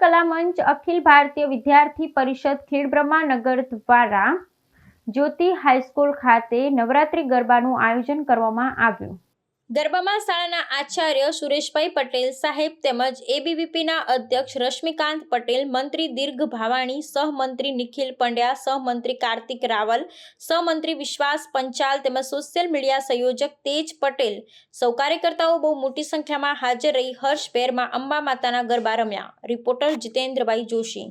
કલા મંચ અખિલ ભારતીય વિદ્યાર્થી પરિષદ ખેડબ્રહ્માનગર દ્વારા જ્યોતિ હાઈસ્કૂલ ખાતે નવરાત્રી ગરબાનું આયોજન કરવામાં આવ્યું. ગરબામાં શાળાના આચાર્ય સુરેશભાઈ પટેલ સાહેબ તેમજ એબીવીપીના અધ્યક્ષ રશ્મિકાંત પટેલ, મંત્રી દીર્ઘ ભાવાણી, સહમંત્રી નિખિલ પંડ્યા, સહમંત્રી કાર્તિક રાવલ, સહમંત્રી વિશ્વાસ પંચાલ તેમજ સોશિયલ મીડિયા સંયોજક તેજ પટેલ સૌ કાર્યકર્તાઓ બહુ મોટી સંખ્યામાં હાજર રહી. હર્ષભેરમાં અંબા માતાના ગરબા રમ્યા. રિપોર્ટર જીતેન્દ્રભાઈ જોશી.